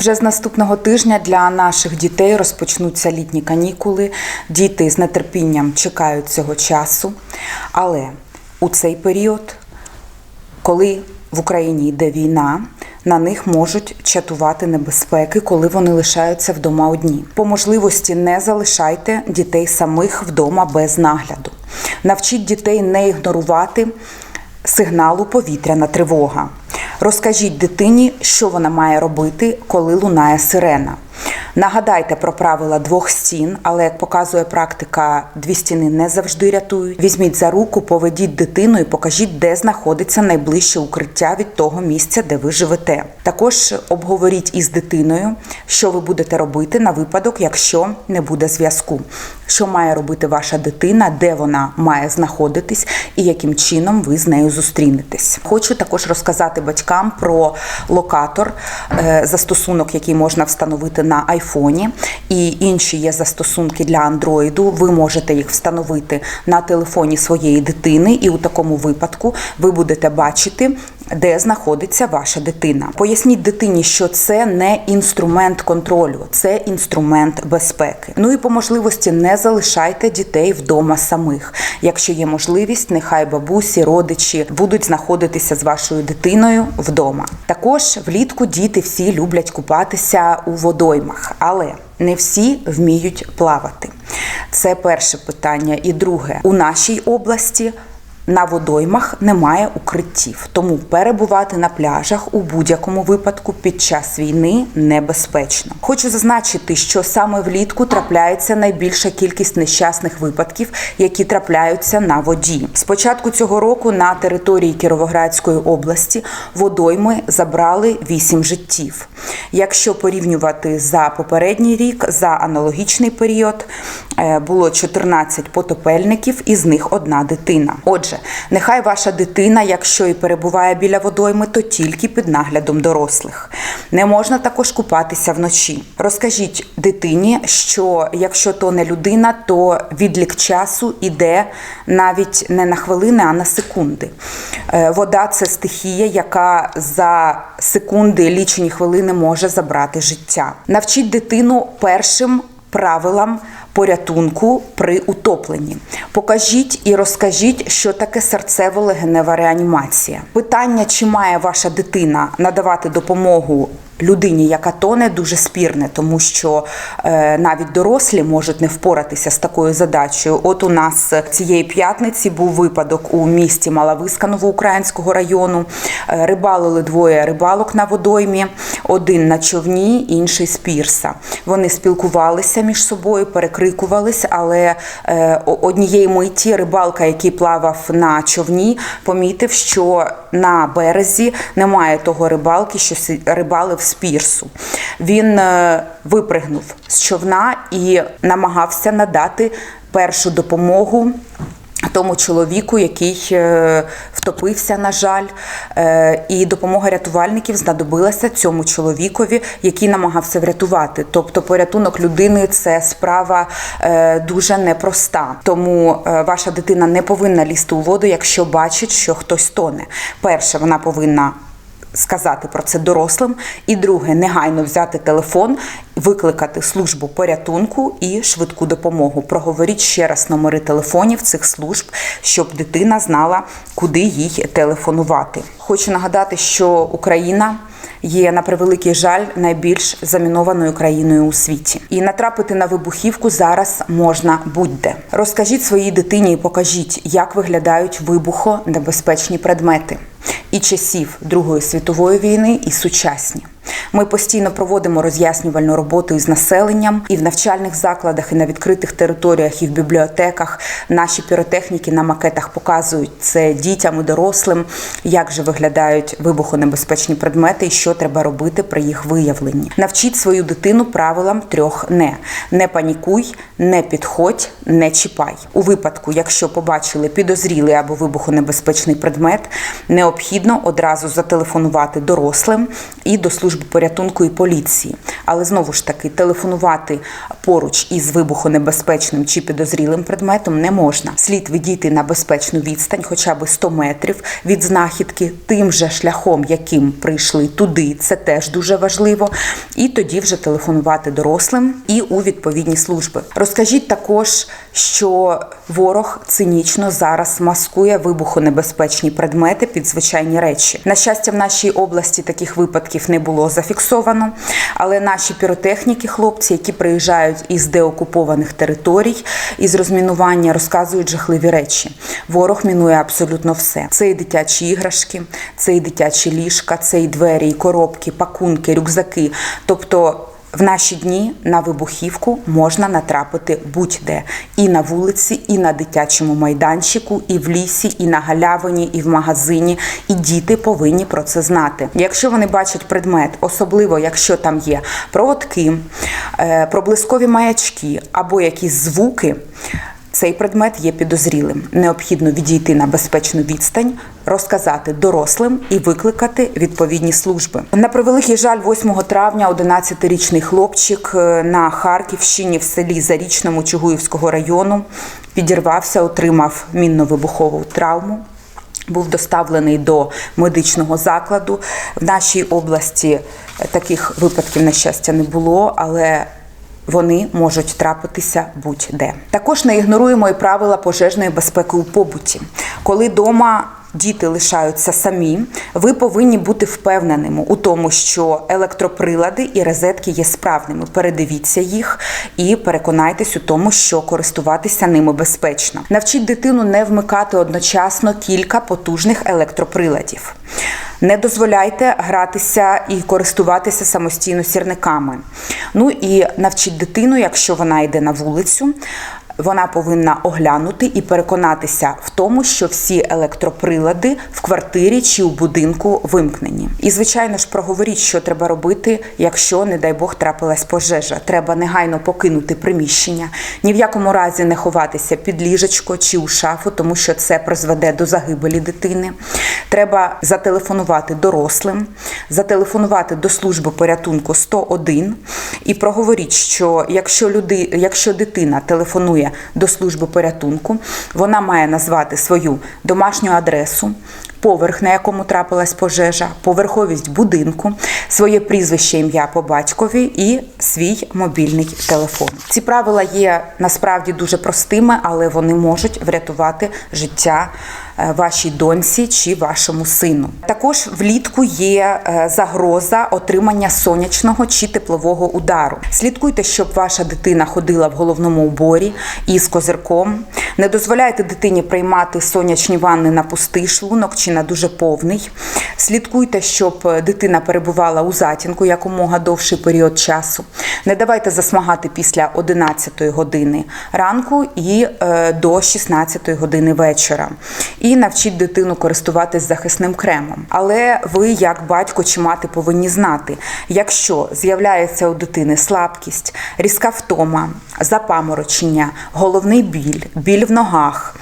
Вже з наступного тижня для наших дітей розпочнуться літні канікули. Діти з нетерпінням чекають цього часу. Але у цей період, коли в Україні йде війна, на них можуть чатувати небезпеки, коли вони лишаються вдома одні. По можливості не залишайте дітей самих вдома без нагляду. Навчіть дітей не ігнорувати сигналу повітряна тривога. Розкажіть дитині, що вона має робити, коли лунає сирена. Нагадайте про правила двох стін, але як показує практика, дві стіни не завжди рятують. Візьміть за руку, поведіть дитину і покажіть, де знаходиться найближче укриття від того місця, де ви живете. Також обговоріть із дитиною, що ви будете робити на випадок, якщо не буде зв'язку. Що має робити ваша дитина, де вона має знаходитись і яким чином ви з нею зустрінетесь. Хочу також розказати батькам про локатор, е, застосунок, який можна встановити на айфоні, і інші є застосунки для андроїду. Ви можете їх встановити на телефоні своєї дитини, і у такому випадку ви будете бачити. Де знаходиться ваша дитина? Поясніть дитині, що це не інструмент контролю, це інструмент безпеки. Ну і по можливості не залишайте дітей вдома самих. Якщо є можливість, нехай бабусі, родичі будуть знаходитися з вашою дитиною вдома. Також влітку діти всі люблять купатися у водоймах, але не всі вміють плавати. Це перше питання. І друге, у нашій області. На водоймах немає укриттів, тому перебувати на пляжах у будь-якому випадку під час війни небезпечно. Хочу зазначити, що саме влітку трапляється найбільша кількість нещасних випадків, які трапляються на воді. З початку цього року на території Кіровоградської області водойми забрали 8 життів. Якщо порівнювати за попередній рік, за аналогічний період е, було 14 потопельників, із них одна дитина. Отже, нехай ваша дитина, якщо і перебуває біля водойми, то тільки під наглядом дорослих. Не можна також купатися вночі. Розкажіть дитині, що якщо то не людина, то відлік часу іде навіть не на хвилини, а на секунди. Е, Вода це стихія, яка за секунди, лічені хвилини може забрати життя. Навчіть дитину першим правилам порятунку при утопленні. Покажіть і розкажіть, що таке серцево-легенева реанімація. Питання, чи має ваша дитина надавати допомогу. Людині, яка тоне, дуже спірне, тому що е, навіть дорослі можуть не впоратися з такою задачею. От у нас цієї п'ятниці був випадок у місті Малависка Новоукраїнського району. Е, рибалили двоє рибалок на водоймі, один на човні, інший з пірса. Вони спілкувалися між собою, перекрикувались, але е, однієї миті рибалка, який плавав на човні, помітив, що на березі немає того рибалки, що рибалив з пірсу. Він е, випригнув з човна і намагався надати першу допомогу. Тому чоловіку, який е, втопився, на жаль, е, і допомога рятувальників знадобилася цьому чоловікові, який намагався врятувати. Тобто, порятунок людини це справа дуже непроста. Тому ваша дитина не повинна лізти у воду, якщо бачить, що хтось тоне. Перше, вона повинна сказати про це дорослим. І друге, негайно взяти телефон, викликати службу порятунку і швидку допомогу. Проговоріть ще раз номери телефонів цих служб, щоб дитина знала, куди їй телефонувати. Хочу нагадати, що Україна. Є на превеликий жаль найбільш замінованою країною у світі, і натрапити на вибухівку зараз можна будь-де. Розкажіть своїй дитині і покажіть, як виглядають вибухонебезпечні предмети і часів Другої світової війни, і сучасні. Ми постійно проводимо роз'яснювальну роботу із населенням і в навчальних закладах, і на відкритих територіях, і в бібліотеках. Наші піротехніки на макетах показують це дітям і дорослим, як же виглядають вибухонебезпечні предмети і що треба робити при їх виявленні. Навчіть свою дитину правилам трьох не: не панікуй, не підходь, не чіпай. У випадку, якщо побачили підозрілий або вибухонебезпечний предмет, необхідно одразу зателефонувати дорослим і до служби порятунку і поліції. Але знову ж таки, телефонувати поруч із вибухонебезпечним чи підозрілим предметом не можна. Слід відійти на безпечну відстань, хоча б 100 метрів від знахідки, тим же шляхом, яким прийшли туди. Це теж дуже важливо. І тоді вже телефонувати дорослим і у відповідні служби. Розкажіть також, що ворог цинічно зараз маскує вибухонебезпечні предмети під звичайні речі. На щастя, в нашій області таких випадків не було зафіксовано, але наші піротехніки, хлопці, які приїжджають із деокупованих територій, із розмінування, розказують жахливі речі. Ворог мінує абсолютно все. Це і дитячі іграшки, це і дитячі ліжка, це і двері, і коробки, пакунки, рюкзаки. Тобто. В наші дні на вибухівку можна натрапити будь-де і на вулиці, і на дитячому майданчику, і в лісі, і на галявині, і в магазині. І діти повинні про це знати. Якщо вони бачать предмет, особливо якщо там є проводки, е, проблискові маячки або якісь звуки. Цей предмет є підозрілим. Необхідно відійти на безпечну відстань, розказати дорослим і викликати відповідні служби. На превеликий жаль, 8 травня 11-річний хлопчик е, на Харківщині в селі Зарічному Чугуївського району підірвався, отримав мінно-вибухову травму. Був доставлений до медичного закладу. В нашій області е, таких випадків, на щастя, не було, але вони можуть трапитися будь-де. Також не ігноруємо і правила пожежної безпеки у побуті. Коли дома діти лишаються самі, ви повинні бути впевненими у тому, що електроприлади і розетки є справними. Передивіться їх і переконайтесь у тому, що користуватися ними безпечно. Навчіть дитину не вмикати одночасно кілька потужних електроприладів. Не дозволяйте гратися і користуватися самостійно сірниками. Ну і навчіть дитину, якщо вона йде на вулицю, вона повинна оглянути і переконатися в тому, що всі електроприлади в квартирі чи у будинку вимкнені. І, звичайно ж, проговоріть, що треба робити, якщо, не дай Бог, трапилась пожежа. Треба негайно покинути приміщення, ні в якому разі не ховатися під ліжечко чи у шафу, тому що це призведе до загибелі дитини. Треба зателефонувати дорослим, зателефонувати до служби порятунку 101 і проговоріть, що якщо люди, якщо дитина телефонує до служби порятунку, вона має назвати свою домашню адресу. Поверх, на якому трапилась пожежа, поверховість будинку, своє прізвище, ім'я по батькові і свій мобільний телефон. Ці правила є насправді дуже простими, але вони можуть врятувати життя вашій доньці чи вашому сину. Також влітку є е, загроза отримання сонячного чи теплового удару. Слідкуйте, щоб ваша дитина ходила в головному уборі із козирком. Не дозволяйте дитині приймати сонячні ванни на пустий шлунок чи на дуже повний. Слідкуйте, щоб дитина перебувала у затінку якомога довший період часу. Не давайте засмагати після 11 години ранку і е, до 16 години вечора. І навчіть дитину користуватись захисним кремом. Але ви, як батько чи мати, повинні знати, якщо з'являється у дитини слабкість, різка втома, запаморочення, головний біль, біль в ногах,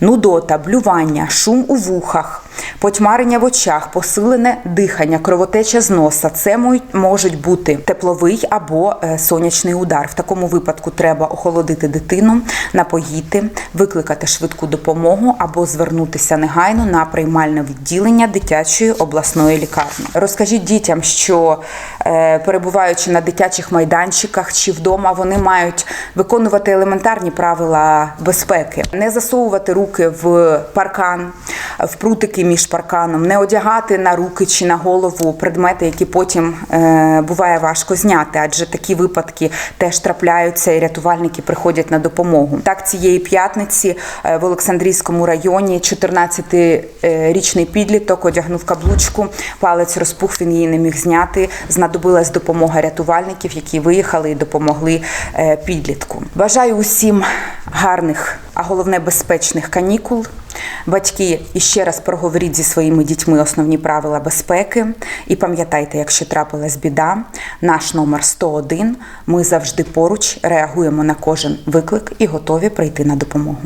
нудота, блювання, шум у вухах. Потьмарення в очах, посилене дихання, кровотеча з носа це можуть бути тепловий або е, сонячний удар. В такому випадку треба охолодити дитину, напоїти, викликати швидку допомогу або звернутися негайно на приймальне відділення дитячої обласної лікарні. Розкажіть дітям, що е, перебуваючи на дитячих майданчиках чи вдома, вони мають виконувати елементарні правила безпеки, не засовувати руки в паркан, в прутики між парканом, не одягати на руки чи на голову предмети, які потім е, буває важко зняти, адже такі випадки теж трапляються, і рятувальники приходять на допомогу. Так, цієї п'ятниці е, в Олександрійському районі 14-річний підліток одягнув каблучку, палець розпух, він її не міг зняти. Знадобилась допомога рятувальників, які виїхали і допомогли е, підлітку. Бажаю усім гарних, а головне безпечних канікул. Батьки іще раз проговоріть зі своїми дітьми основні правила безпеки. І пам'ятайте, якщо трапилась біда, наш номер 101, Ми завжди поруч реагуємо на кожен виклик і готові прийти на допомогу.